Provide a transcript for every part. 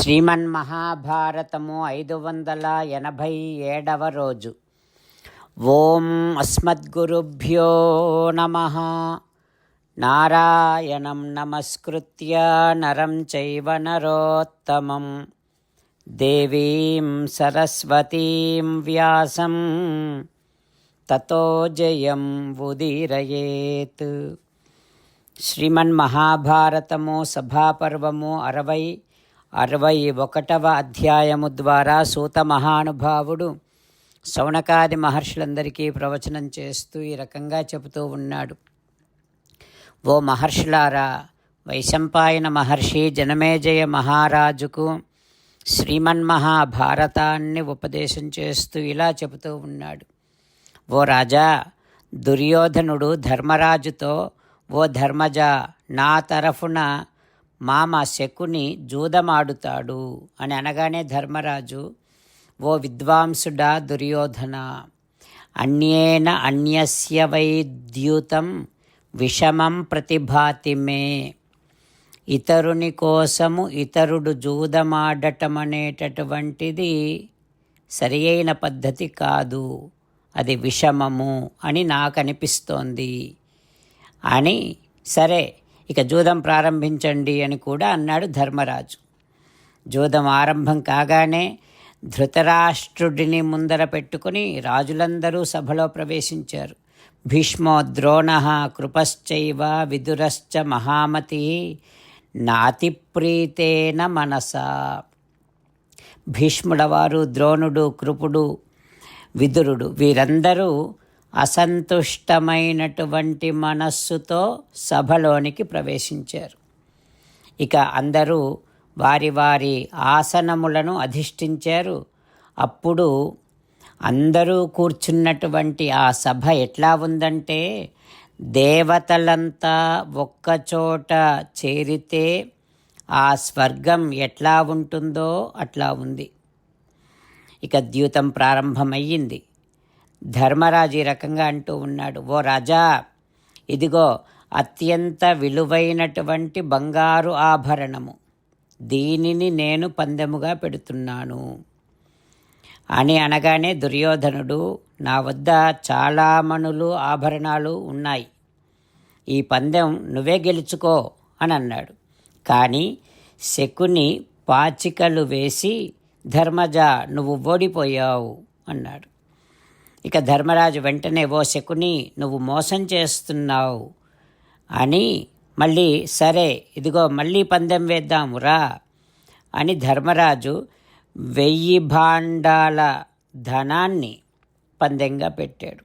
శ్రీమన్మహాభారతము ఐదు వందల ఎనభై ఏడవ రోజు. ఓం అస్మద్గురుభ్యో నమ. నారాయణం నమస్కృత్య నరం చైవ నరోత్తమం. దేవీం సరస్వతీం వ్యాసం. తతో జయం ఉదీరయేత్. శ్రీమన్ మహాభారతము సభాపర్వము అరవై అరవై ఒకటవ అధ్యాయము ద్వారా సూత మహానుభావుడు శౌనకాది మహర్షులందరికీ ప్రవచనం చేస్తూ ఈ రకంగా చెబుతూ ఉన్నాడు. ఓ మహర్షులారా వైశంపాయన మహర్షి జనమేజయ మహారాజుకు శ్రీమన్మహాభారతాన్ని ఉపదేశం చేస్తూ ఇలా చెబుతూ ఉన్నాడు. ఓ రాజా దుర్యోధనుడు ధర్మరాజుతో ఓ ధర్మజ నా తరఫున మామ శకుని జూదమాడుతాడు అని అనగానే ధర్మరాజు ఓ విద్వాంసుడా దుర్యోధన అన్యేన అన్యస్య వైద్యుతం విషమం ప్రతిభాతి మే. ఇతరుని కోసము ఇతరుడు జూదమాడటం అనేటటువంటిది సరి అయిన పద్ధతి కాదు. అది విషమము అని నాకు అనిపిస్తోంది అని సరే ఇక జూదం ప్రారంభించండి అని కూడా అన్నాడు ధర్మరాజు. జూదం ఆరంభం కాగానే ధృతరాష్ట్రుడిని ముందర పెట్టుకుని రాజులందరూ సభలో ప్రవేశించారు. భీష్మో ద్రోణ కృపశ్చైవ విదురశ్చ మహామతి నాతిప్రీతేన మనస. భీష్ముడవారు ద్రోణుడు కృపుడు విదురుడు వీరందరూ అసంతుష్టమైనటువంటి మనస్సుతో సభలోనికి ప్రవేశించారు. ఇక అందరూ వారి వారి ఆసనములను అధిష్ఠించారు. అప్పుడు అందరూ కూర్చున్నటువంటి ఆ సభ ఎట్లా ఉందంటే దేవతలంతా ఒక్కచోట చేరితే ఆ స్వర్గం ఎట్లా ఉంటుందో అట్లా ఉంది. ఇక ద్యూతం ప్రారంభమయ్యింది. ధర్మరాజు ఈ రకంగా అంటూ ఉన్నాడు ఓ రాజా ఇదిగో అత్యంత విలువైనటువంటి బంగారు ఆభరణము. దీనిని నేను పందెముగా పెడుతున్నాను. అని అనగానే దుర్యోధనుడు నా వద్ద చాలా మణులు ఆభరణాలు ఉన్నాయి. ఈ పందెం నువ్వే గెలుచుకో అని అన్నాడు. కానీ శకుని పాచికలు వేసి ధర్మజ నువ్వు ఓడిపోయావు అన్నాడు. ఇక ధర్మరాజు వెంటనే ఓ శకుని నువ్వు మోసం చేస్తున్నావు అని మళ్ళీ సరే ఇదిగో మళ్ళీ పందెం వేద్దామురా అని ధర్మరాజు వెయ్యి భాండాల ధనాన్ని పందెంగా పెట్టాడు.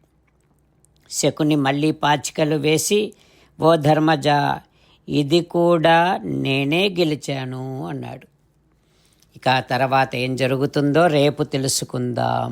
శకుని మళ్ళీ పాచికలు వేసి ఓ ధర్మజ ఇది కూడా నేనే గెలిచాను అన్నాడు. ఇక ఆ తర్వాత ఏం జరుగుతుందో రేపు తెలుసుకుందాం.